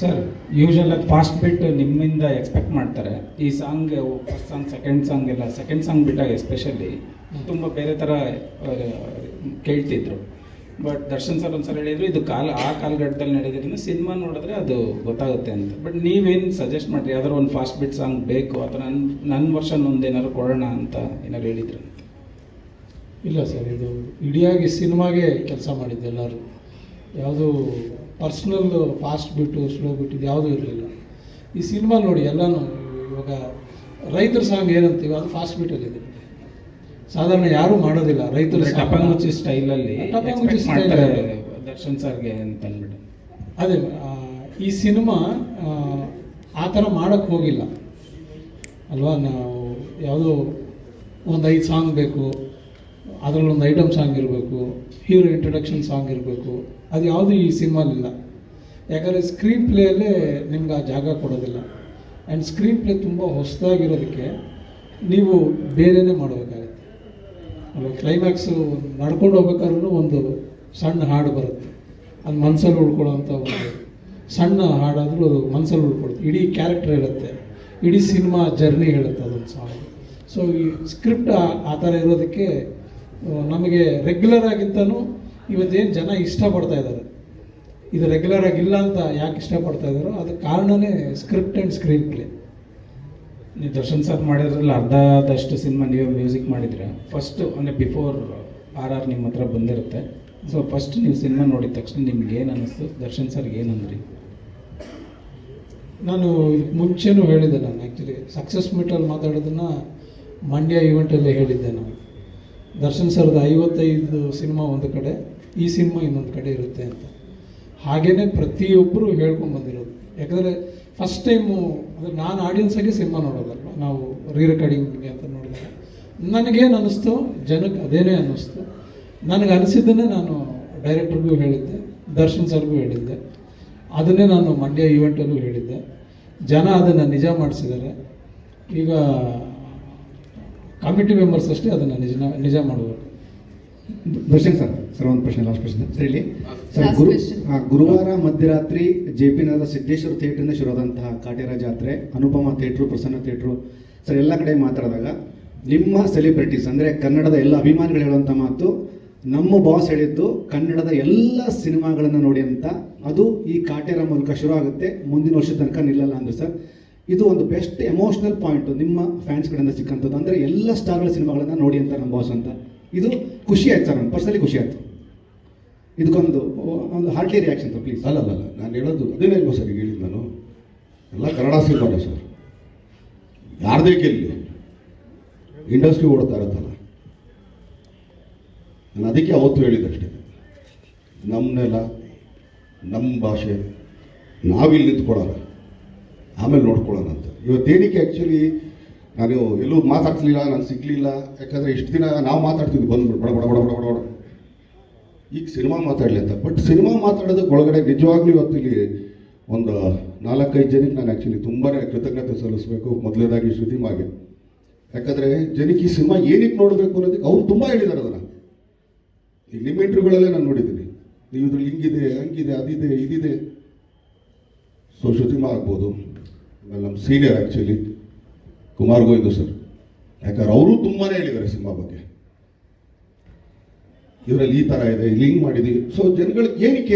Sir usual ಆಗಿ fast beat ನಿಮ್ಮಿಂದ expect ಮಾಡ್ತಾರೆ. ಈ song first song second song ಎಲ್ಲ ಸೆಕೆಂಡ್ ಸಾಂಗ್ ಬಿಟ್ಟಾಗ ಎಸ್ಪೆಷಲಿ ತುಂಬ ಬೇರೆ ಥರ ಕೇಳ್ತಿದ್ರು. ಬಟ್ ದರ್ಶನ್ ಸರ್ ಒಂದ್ಸಲ ಹೇಳಿದ್ರು ಇದು ಕಾಲ ಆ ಕಾಲಘಟ್ಟದಲ್ಲಿ ನಡೆಯೋದ್ರಿಂದ ಸಿನಿಮಾ ನೋಡಿದ್ರೆ ಅದು ಗೊತ್ತಾಗುತ್ತೆ ಅಂತ. ಬಟ್ ನೀವೇನು ಸಜೆಸ್ಟ್ ಮಾಡ್ರಿ? ಯಾವ್ದಾದ್ರು ಒಂದು ಫಾಸ್ಟ್ ಬಿಟ್ ಸಾಂಗ್ ಬೇಕು ಅಥವಾ ನನ್ನ ನನ್ನ ವರ್ಷನ್ ಒಂದು ಏನಾದ್ರು ಕೊಡೋಣ ಅಂತ ಏನಾದ್ರು ಹೇಳಿದ್ರು? ಅಂತ ಇಲ್ಲ ಸರ್ ಇದು ಇಡಿಯಾಗಿ ಸಿನಿಮಾಗೆ ಕೆಲಸ ಮಾಡಿದ್ದು ಎಲ್ಲರೂ. ಯಾವುದು ಪರ್ಸ್ನಲ್ ಫಾಸ್ಟ್ ಬಿಟ್ಟು ಸ್ಲೋ ಬಿಟ್ಟು ಇದು ಯಾವುದೂ ಇರಲಿಲ್ಲ. ಈ ಸಿನಿಮಾ ನೋಡಿ ಎಲ್ಲನೂ ಇವಾಗ ರೈತರ ಸಾಂಗ್ ಏನಂತೀವಿ ಅದು ಫಾಸ್ಟ್ ಬೀಟಲ್ಲಿದೆ ಸಾಧಾರಣ ಯಾರೂ ಮಾಡೋದಿಲ್ಲ ರೈತರ. ಟಪಾಂಗುಚಿ ಸ್ಟೈಲಲ್ಲಿ ಟಪಾಂಗುಚಿ ಸ್ಟೈಲ್. ದರ್ಶನ್ ಸರ್ಗೆ ಅಂತ ಅಂದ್ಬಿಟ್ಟು. ಅದೇ ಈ ಸಿನಿಮಾ ಆ ಥರ ಮಾಡೋಕ್ಕೆ ಹೋಗಿಲ್ಲ. ಅಲ್ವಾ? ನಾವು ಯಾವುದೋ ಒಂದು ಐದು ಸಾಂಗ್ ಬೇಕು. ಅದರಲ್ಲಿ ಒಂದು ಐಟಮ್ ಸಾಂಗ್ ಇರಬೇಕು, ಹೀರೋ ಇಂಟ್ರಡಕ್ಷನ್ ಸಾಂಗ್ ಇರಬೇಕು, ಅದು ಯಾವುದು ಈ ಸಿನಿಮಾಲಿಲ್ಲ ಯಾಕಂದರೆ ಸ್ಕ್ರೀನ್ ಪ್ಲೇಯಲ್ಲೇ ನಿಮ್ಗೆ ಆ ಜಾಗ ಕೊಡೋದಿಲ್ಲ. ಆ್ಯಂಡ್ ಸ್ಕ್ರೀನ್ ಪ್ಲೇ ತುಂಬ ಹೊಸದಾಗಿರೋದಕ್ಕೆ ನೀವು ಬೇರೆಯೇ ಮಾಡಬೇಕಾಗುತ್ತೆ. ಅಲ್ವಾ? ಕ್ಲೈಮ್ಯಾಕ್ಸು ನಡ್ಕೊಂಡು ಹೋಗ್ಬೇಕಾದ್ರೂ ಒಂದು ಸಣ್ಣ ಹಾಡು ಬರುತ್ತೆ. ಅದು ಮನಸ್ಸಲ್ಲಿ ಉಳ್ಕೊಳ್ಳೋಂಥ ಒಂದು ಸಣ್ಣ ಹಾಡಾದರೂ ಅದು ಮನಸ್ಸಲ್ಲಿ ಉಳ್ಕೊಳುತ್ತೆ ಇಡೀ ಕ್ಯಾರೆಕ್ಟರ್ ಹೇಳುತ್ತೆ. ಇಡೀ ಸಿನಿಮಾ ಜರ್ನಿ ಹೇಳುತ್ತೆ ಅದೊಂದು ಸಾಂಗ್ ಸೊ ಈ ಸ್ಕ್ರಿಪ್ಟ್ ಆ ಥರ ಇರೋದಕ್ಕೆ ನಮಗೆ ರೆಗ್ಯುಲರ್ ಆಗಿಂತನೂ ಇವತ್ತೇನು ಜನ ಇಷ್ಟಪಡ್ತಾ ಇದ್ದಾರೆ. ಇದು ರೆಗ್ಯುಲರ್ ಆಗಿಲ್ಲ ಅಂತ ಯಾಕೆ ಇಷ್ಟಪಡ್ತಾ ಇದ್ದಾರೋ ಅದಕ್ಕೆ ಕಾರಣನೇ ಸ್ಕ್ರಿಪ್ಟ್ ಆ್ಯಂಡ್ ಸ್ಕ್ರೀನ್ ಪ್ಲೇ ನೀವು ದರ್ಶನ್ ಸರ್ ಮಾಡಿದ್ರಲ್ಲಿ ಅರ್ಧದಷ್ಟು ಸಿನಿಮಾ ನೀವು ಮ್ಯೂಸಿಕ್ ಮಾಡಿದರೆ ಫಸ್ಟು ಅಂದರೆ ಬಿಫೋರ್ ಆರ್ ಆರ್ ನಿಮ್ಮ ಹತ್ರ ಬಂದಿರುತ್ತೆ. ಸೊ ಫಸ್ಟ್ ನೀವು ಸಿನಿಮಾ ನೋಡಿದ ತಕ್ಷಣ ನಿಮ್ಗೆ ಏನು ಅನ್ನಿಸ್ತು? ದರ್ಶನ್ ಸರ್ಗೆ ಏನಂದ್ರಿ ನಾನು ಇದಕ್ಕೆ ಮುಂಚೆನೂ ಹೇಳಿದ್ದೆ ನಾನು ಆ್ಯಕ್ಚುಲಿ ಸಕ್ಸಸ್ ಮೀಟಲ್ಲಿ ಮಾತಾಡೋದನ್ನ ಮಂಡ್ಯ ಈವೆಂಟಲ್ಲೇ ಹೇಳಿದ್ದೆ ನಾನು. ದರ್ಶನ್ ಸರ್ದ ಐವತ್ತೈದು ಸಿನಿಮಾ ಒಂದು ಕಡೆ, ಈ ಸಿನಿಮಾ ಇನ್ನೊಂದು ಕಡೆ ಇರುತ್ತೆ ಅಂತ. ಹಾಗೇ ಪ್ರತಿಯೊಬ್ಬರು ಹೇಳ್ಕೊಂಡು ಬಂದಿರೋದು. ಯಾಕಂದರೆ ಫಸ್ಟ್ ಟೈಮು ಅಂದರೆ ನಾನು ಆಡಿಯನ್ಸಾಗೆ ಸಿನಿಮಾ ನೋಡೋದಲ್ವ? ನಾವು ರೀ ರೆಕಾರ್ಡಿಂಗ್ಗೆ ಅಂತ ನೋಡಿದಾಗ. ನನಗೇನು ಅನ್ನಿಸ್ತು? ಜನಕ್ಕೆ ಅದೇನೇ ಅನ್ನಿಸ್ತು? ನನಗೆ ಅನಿಸಿದ್ದನ್ನೇ ನಾನು ಡೈರೆಕ್ಟರ್ಗೂ ಹೇಳಿದ್ದೆ, ದರ್ಶನ್ ಸರ್ಗೂ ಹೇಳಿದ್ದೆ. ಅದನ್ನೇ ನಾನು ಮಂಡ್ಯ ಈವೆಂಟಲ್ಲೂ ಹೇಳಿದ್ದೆ. ಜನ ಅದನ್ನು ನಿಜ ಮಾಡಿಸಿದ್ದಾರೆ. ಈಗ ಕಮಿಟಿ ಮೆಂಬರ್ಸ್ ಅಷ್ಟೇ ಅದನ್ನು ನಿಜ ನಿಜ ಮಾಡಬೇಕು ದರ್ಶನ್ ಸರ್ ಸರ್ ಒಂದು ಪ್ರಶ್ನೆ ಲಾಸ್ಟ್ ಪ್ರಶ್ನೆ. ಸರ್ ಇಲ್ಲಿ ಸರ್ ಗುರು ಗುರುವಾರ ಮಧ್ಯರಾತ್ರಿ ಜೆ ಪಿ ನಗರದ ಸಿದ್ದೇಶ್ವರ ಥಿಯೇಟ್ರಿಂದ ಶುರುವಾದಂತಹ ಕಾಟೇರ ಜಾತ್ರೆ Anupama theatre Prasanna theatre sir ಎಲ್ಲ ಕಡೆ ಮಾತಾಡಿದಾಗ ನಿಮ್ಮ ಸೆಲೆಬ್ರಿಟೀಸ್ ಅಂದರೆ ಕನ್ನಡದ ಎಲ್ಲ ಅಭಿಮಾನಿಗಳು ಹೇಳುವಂಥ ಮಾತು ನಮ್ಮ ಬಾಸ್ ಹೇಳಿದ್ದು ಕನ್ನಡದ ಎಲ್ಲ ಸಿನಿಮಾಗಳನ್ನು ನೋಡಿ ಅಂತ. ಅದು ಈ ಕಾಟೇರ ಮೂಲಕ ಶುರು ಆಗುತ್ತೆ ಮುಂದಿನ ವರ್ಷದ ತನಕ ನಿಲ್ಲಲ್ಲ ಅಂದ್ರೆ ಸರ್ ಇದು ಒಂದು ಬೆಸ್ಟ್ ಎಮೋಷನಲ್ ಪಾಯಿಂಟ್ ನಿಮ್ಮ ಫ್ಯಾನ್ಸ್ ಕಡೆಯಿಂದ ಸಿಕ್ಕಂಥದ್ದು. ಅಂದರೆ ಎಲ್ಲ ಸ್ಟಾರ್ಗಳ ಸಿನಿಮಾಗಳನ್ನು ನೋಡಿ ಅಂತ ನಮ್ಮ ಬಾಸ್ ಅಂತ. ಇದು ಖುಷಿ ಆಯ್ತು ಸರ್ ನನ್ನ ಪರ್ಸನಲಿ ಖುಷಿ ಆಯ್ತು. ಇದಕ್ಕೊಂದು, ಒಂದು ಹಾರ್ಟ್ಲಿ ರಿಯಾಕ್ಷನ್ ಸರ್ ಪ್ಲೀಸ್ ಅಲ್ಲ ಅಲ್ಲ ನಾನು ಹೇಳೋದು ಅದೇನೇ ಅಲ್ವಾ ಸರ್ ಈಗ ಹೇಳಿದ್ದು ನಾನು. ಎಲ್ಲ ಕನ್ನಡ ಸಿನಿಮಾ ಸರ್. ಯಾರದೇ ಕೇಳಿ ಇಂಡಸ್ಟ್ರಿ ಓಡ್ತಾ ಇರುತ್ತಲ್ಲ. ನಾನು ಅದಕ್ಕೆ ಅವತ್ತು ಹೇಳಿದ್ದಷ್ಟೇ ನಮ್ಮ ನೆಲ ನಮ್ಮ ಭಾಷೆ ನಾವಿಲ್ಲಿ ನಿಂತ್ಕೊಳ್ಳೋಣ ಆಮೇಲೆ ನೋಡ್ಕೊಳ್ಳೋಣ ಅಂತ. ಇವತ್ತೇನಕ್ಕೆ ಆ್ಯಕ್ಚುಲಿ ನಾನು ಎಲ್ಲೂ ಮಾತಾಡ್ತಿರ್ಲಿಲ್ಲ ನಾನು ಸಿಗಲಿಲ್ಲ. ಯಾಕಂದರೆ ಇಷ್ಟು ದಿನ ನಾವು ಮಾತಾಡ್ತಿದ್ವಿ ಬಂದ್ಬಿಟ್ಟು ಬಡ ಬಡ ಬಡ ಬಡ ಬಡ ಈಗ ಸಿನಿಮಾ ಮಾತಾಡಲಿ ಅಂತ. ಬಟ್ ಸಿನಿಮಾ ಮಾತಾಡೋದಕ್ಕೆ ಒಳಗಡೆ ನಿಜವಾಗ್ಲೂ ಇವತ್ತು ಇಲ್ಲಿ ಒಂದು ನಾಲ್ಕೈದು ಜನಕ್ಕೆ ನಾನು ಆ್ಯಕ್ಚುಲಿ ತುಂಬಾ ಕೃತಜ್ಞತೆ ಸಲ್ಲಿಸಬೇಕು. ಮೊದಲನೇದಾಗಿ ಶ್ರುತಿಮಾಗೆ ಯಾಕಂದರೆ ಜನಕ್ಕೆ ಈ ಸಿನಿಮಾ ಏನಕ್ಕೆ ನೋಡಬೇಕು ಅನ್ನೋದಕ್ಕೆ ಅವ್ರು ತುಂಬ ಹೇಳಿದ್ದಾರೆ ಅದನ್ನು. ಈಗ ನಿಮ್ಮ ನಾನು ನೋಡಿದ್ದೀನಿ. ನೀವು ಇದ್ರಲ್ಲಿ ಹಿಂಗಿದೆ, ಹಂಗಿದೆ, ಅದಿದೆ, ಇದಿದೆ. ಸೊ ಶ್ರುತಿಮಾ ಆಗ್ಬೋದು. ಆಮೇಲೆ ನಮ್ಮ senior actually Kumar Govinda sir ಯಾಕಂದ್ರೆ ಅವರು ತುಂಬಾ ಹೇಳಿದ್ದಾರೆ ಸಿನಿಮಾ ಬಗ್ಗೆ. ಇವರಲ್ಲಿ ಈ ಥರ ಇದೆ ಇಲ್ಲಿ ಹಿಂಗೆ ಮಾಡಿದ್ವಿ ಸೊ ಜನಗಳಿಗೆ ಏನಕ್ಕೆ